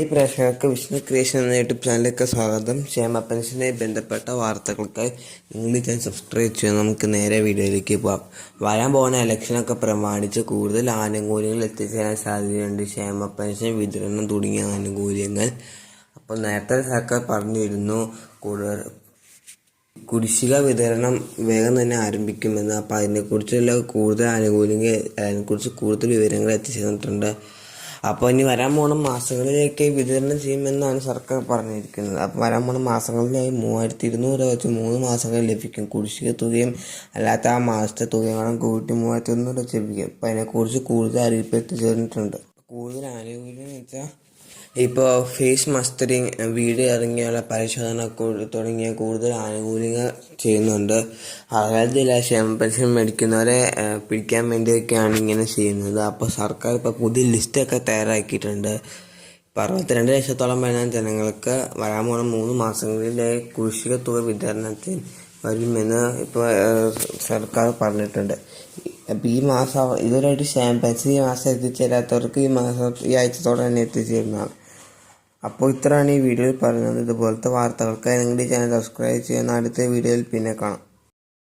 ഈ പ്രേക്ഷകർക്ക് വിഷ്ണു ക്രിയേഷൻ എന്ന യൂട്യൂബ് ചാനലിലേക്ക് സ്വാഗതം. ക്ഷേമ പെൻഷനുമായി ബന്ധപ്പെട്ട വാർത്തകൾക്കായി നിങ്ങൾ ഞാൻ സബ്സ്ക്രൈബ് ചെയ്യാം നമുക്ക് നേരെ വീഡിയോയിലേക്ക് പോകാം വരാൻ പോകുന്ന ഇലക്ഷനൊക്കെ പ്രമാണിച്ച് കൂടുതൽ ആനുകൂല്യങ്ങൾ എത്തിച്ചേരാൻ സാധ്യതയുണ്ട്. ക്ഷേമ പെൻഷൻ വിതരണം തുടങ്ങിയ ആനുകൂല്യങ്ങൾ അപ്പോൾ നേരത്തെ സർക്കാർ പറഞ്ഞിരുന്നു കൂടുതൽ കുടിശ്ശിക വിതരണം വേഗം തന്നെ ആരംഭിക്കുമെന്ന്. അപ്പോൾ അതിനെക്കുറിച്ചുള്ള കൂടുതൽ ആനുകൂല്യങ്ങൾ അതിനെക്കുറിച്ച് കൂടുതൽ വിവരങ്ങൾ എത്തിച്ചേർന്നിട്ടുണ്ട്. അപ്പോൾ ഇനി വരാൻ പോണ മാസങ്ങളിലേക്ക് വിതരണം ചെയ്യുമെന്നാണ് സർക്കാർ പറഞ്ഞിരിക്കുന്നത്. അപ്പോൾ വരാൻ പോണ മാസങ്ങളിലായി മൂവായിരത്തി ഇരുന്നൂറ് വെച്ച് മൂന്ന് മാസങ്ങളിൽ ലഭിക്കും. കുടിശ്ശിക തുകയും അല്ലാത്ത ആ മാസത്തെ തുകയും കൂട്ടി മൂവായിരത്തി ഇരുന്നൂറ് വെച്ച് ലഭിക്കും. അപ്പോൾ അതിനെക്കുറിച്ച് കൂടുതൽ അറിയിപ്പ് എത്തിച്ചേർന്നിട്ടുണ്ട്. കൂടുതൽ ആനുകൂല്യം എന്ന് വെച്ചാൽ ഇപ്പോൾ ഫേസ് മസ്റ്ററിങ് വീഡിയോ ഇറങ്ങിയുള്ള പരിശോധന തുടങ്ങിയ കൂടുതൽ ആനുകൂല്യങ്ങൾ ചെയ്യുന്നുണ്ട്. അതായത് ക്ഷേമ പെൻഷൻ മേടിക്കുന്നവരെ പിടിക്കാൻ വേണ്ടിയൊക്കെയാണ് ഇങ്ങനെ ചെയ്യുന്നത്. അപ്പോൾ സർക്കാർ ഇപ്പോൾ പുതിയ ലിസ്റ്റൊക്കെ തയ്യാറാക്കിയിട്ടുണ്ട്. ഇപ്പോൾ അറുപത്തിരണ്ട് ലക്ഷത്തോളം വരുന്ന ജനങ്ങൾക്ക് വരാൻ പോണ മൂന്ന് മാസങ്ങളിലെ കുഴിശിക തുക വിതരണത്തിൽ വരുമെന്ന് ഇപ്പോൾ സർക്കാർ പറഞ്ഞിട്ടുണ്ട്. അപ്പം ഈ മാസം ഇതുവരെയായിട്ട് പെൻഷൻ ഈ മാസം എത്തിച്ചേരാത്തവർക്ക് ഈ മാസം ഈ ആഴ്ചത്തോടെ തന്നെ എത്തിച്ചേരുന്നതാണ്. അപ്പോൾ ഇത്രയാണ് ഈ വീഡിയോയിൽ പറഞ്ഞത്. ഇതുപോലത്തെ വാർത്തകൾക്കായി നിങ്ങളുടെ ചാനൽ സബ്സ്ക്രൈബ് ചെയ്യുന്ന അടുത്ത വീഡിയോയിൽ പിന്നെ കാണാം.